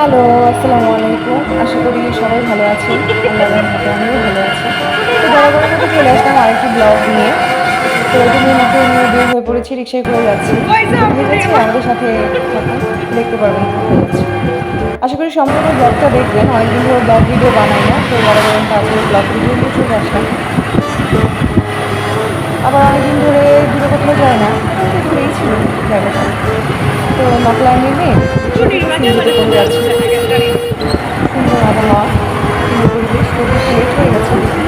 Hello, আসসালামু আলাইকুম। আশা করি সবাই ভালো আছেন। আল্লাহর রহমতে আমিও ভালো আছি। তো বরাবরের মতো চলে আসলাম আরেকটি ব্লগ নিয়ে। তো মতো নিয়ে বের হয়ে পড়েছি, রিক্সায় করে যাচ্ছি। ঠিক আছে আমাদের সাথে দেখতে পারবেন আশা করি সম্পূর্ণ ব্লগটা দেখবেন। অনেকদিন ধরে ব্লগ ভিডিও বানাই না, তো বরাবর তারপরে ব্লগ ভিডিও চলে আসলাম। আবার অনেকদিন ধরে দূরে কোথাও যায় না একটু ছিল জায়গাটা। তো নকলা নেমে সুন্দর আবহাওয়া। পরিবেশ খুব লেট হয়ে গেছে।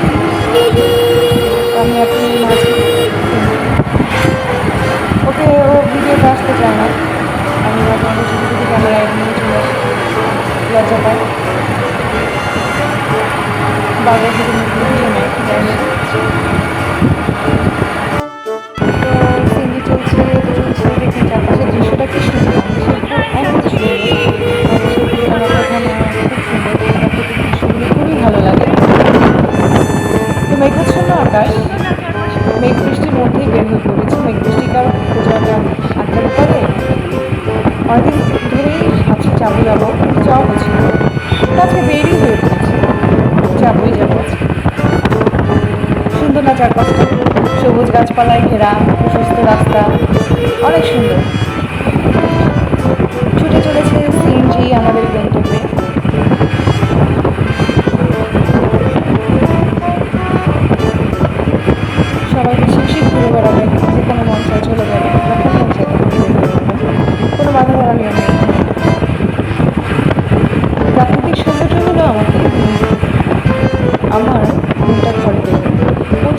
আটকাতে পারে? অনেকদিন ধরেই ভাবছি যাব যাব, যাওয়া হচ্ছিল আজকে বেরই হয়ে পড়েছে। যাবোই যাব সুন্দর না চারপাশটা? সবুজ গাছপালায় ঘেরা, প্রশস্ত রাস্তা। অনেক সুন্দর। ছুটে চলেছে সিএনজি আমাদের গন্তব্যে।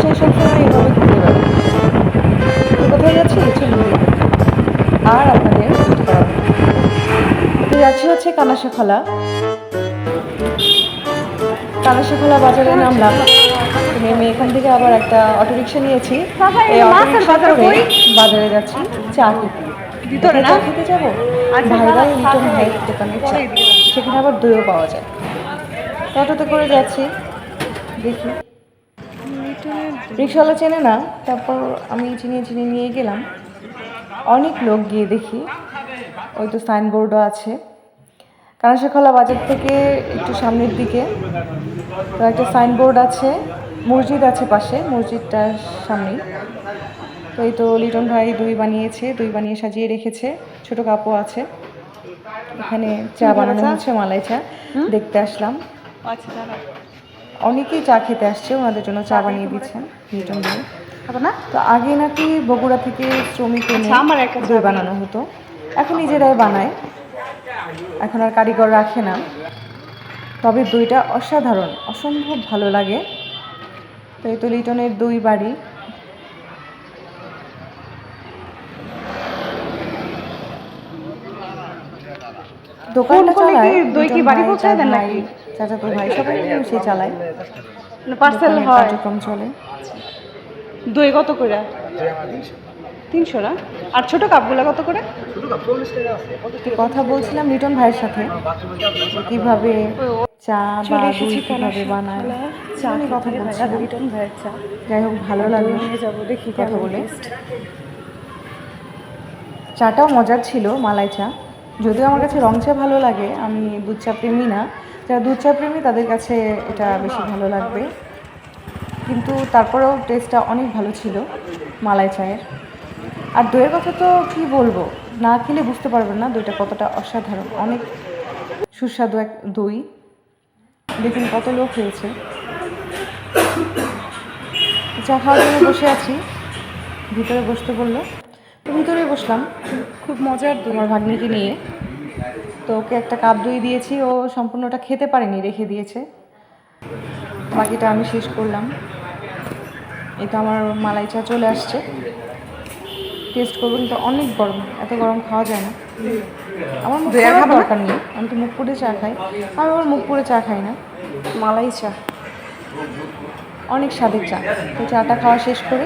চাই সবসময় এভাবে ঘুরে বেড়াবে তো কোথায় যাচ্ছি? চলুন আর আপনাদের তো যাচ্ছি হচ্ছে কানাশাখলা। কানাশাখলা বাজারে নামলাম নেমে এখান থেকে আবার একটা অটোরিকশা নিয়েছি। এই অটোরিকশা করে বাজারে যাচ্ছি। চা খেতে। ভিতরে চা খেতে যাব? ভাইরাল লিটন ভাই দোকানের চা। সেখানে আবার দইও পাওয়া যায়। তো অটোতে করে যাচ্ছি। দেখি। রিক্সাওয়ালা চেনে না তারপর আমি চিনিয়ে চিনিয়ে নিয়ে গেলাম। অনেক লোক গিয়ে দেখি ওই তো সাইনবোর্ডও আছে। কানাশাখলা বাজার থেকে একটু সামনের দিকে তো একটা সাইনবোর্ড আছে মসজিদ আছে পাশে মসজিদটার সামনেই। তো এই তো লিটন ভাই দই বানিয়েছে দই বানিয়ে সাজিয়ে রেখেছে ছোট কাপও আছে। এখানে চা বানানো হচ্ছে মালাই চা। দেখতে আসলাম। আচ্ছা অনেকেই চা খেতে আসছে ওনাদের জন্য চা বানিয়ে দিচ্ছেন। লিটন ভাই না? তো আগে নাকি বগুড়া থেকে শ্রমিক এনে আচ্ছা, একটা দই বানানো হতো। এখন নিজেরাই বানায় এখন আর কারিগর রাখে না। তবে দইটা অসাধারণ অসম্ভব ভালো লাগে। তো এই তো লিটনের দই বাড়ি। দোকানটা চালায় দই কি বাড়ি পৌঁছায় দেন নাকি? ভাই, চাচাতো ভাই সবাই সে চালায়। পার্সেল হয়? কার্যক্রম চলে। দই কত করে? তিনশো না? আর ছোট কাপগুলো কত করে? কথা বলছিলাম লিটন ভাইয়ের সাথে কীভাবে চা বা দই কীভাবে বানায় চা কথা বলছিলাম। লিটন ভাইয়ের চা। যাই হোক ভালো লাগল যাব দেখি কথা বলে। চাটাও মজার ছিল মালাই চা। যদিও আমার কাছে রং চা ভালো লাগে, আমি দুধ চা প্রেমী না। যারা দুধ চা প্রেমী তাদের কাছে এটা বেশি ভালো লাগবে। কিন্তু তারপরেও টেস্টটা অনেক ভালো ছিল মালাই চায়ের। আর দইয়ের কথা তো কি বলব? না খেলে বুঝতে পারবেন না দইটা কতটা অসাধারণ। অনেক সুস্বাদু এক দই। দেখুন কত লোক হয়েছে চা খাওয়ার জন্য বসে আছি। ভিতরে বসতে বলল। ভিতরে বসলাম। খুব মজার আমার ভাগ্নিকে নিয়ে। তো ওকে একটা কাপ দই দিয়েছি ও সম্পূর্ণটা খেতে পারেনি রেখে দিয়েছে। বাকিটা আমি শেষ করলাম। এটা আমার মালাই চা চলে আসছে। টেস্ট করব কিন্তু অনেক গরম এত গরম খাওয়া যায় না। আমার মুখ খাওয়ার দরকার নেই আমি তো মুখ পুড়ে চা খাই। আমি আবার মুখ পুড়ে চা খাই না। মালাই চা। অনেক স্বাদের চা। তো চাটা খাওয়া শেষ করে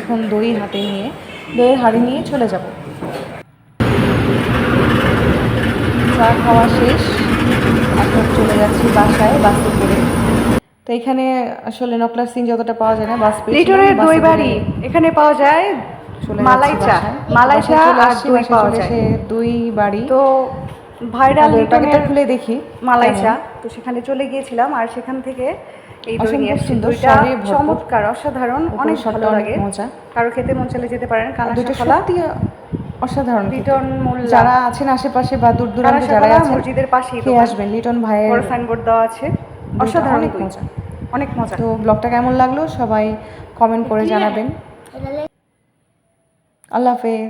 এখন দই হাতে নিয়ে দইয়ের হাঁড়ি নিয়ে চলে যাব। চা খাওয়া শেষ। এখন চলে যাচ্ছি বাসায় বাসে করে। তো এখানে আসলে নকলার সিন যতটা পাওয়া যায় না বাস পেয়েছিলাম, দই বাড়ি। এখানে পাওয়া যায় মালাই চা। মালাই চা আর দই পাওয়া যায়। দই বাড়ি। তো ভাইরাল লিটনের খুলে দেখি। মালাই চা। তো সেখানে চলে গিয়েছিলাম আর সেখান থেকে এই দই নিয়ে দইটা। চমৎকার অসাধারণ অনেক ভালো লাগে। কারও খেতে মন চলে যেতে পারেন অসাধারণ লিটন যারা আছেন আশেপাশে বা দূর দূরান্তে যারা আছেন মসজিদের খেয়ে আসবেন। লিটন ভাইয়ের বড় সাইনবোর্ড দেওয়া আছে। অসাধারণ মজা। অনেক মজা। তো ব্লগটা কেমন লাগল? সবাই কমেন্ট করে জানাবেন। আল্লাহ হাফেজ।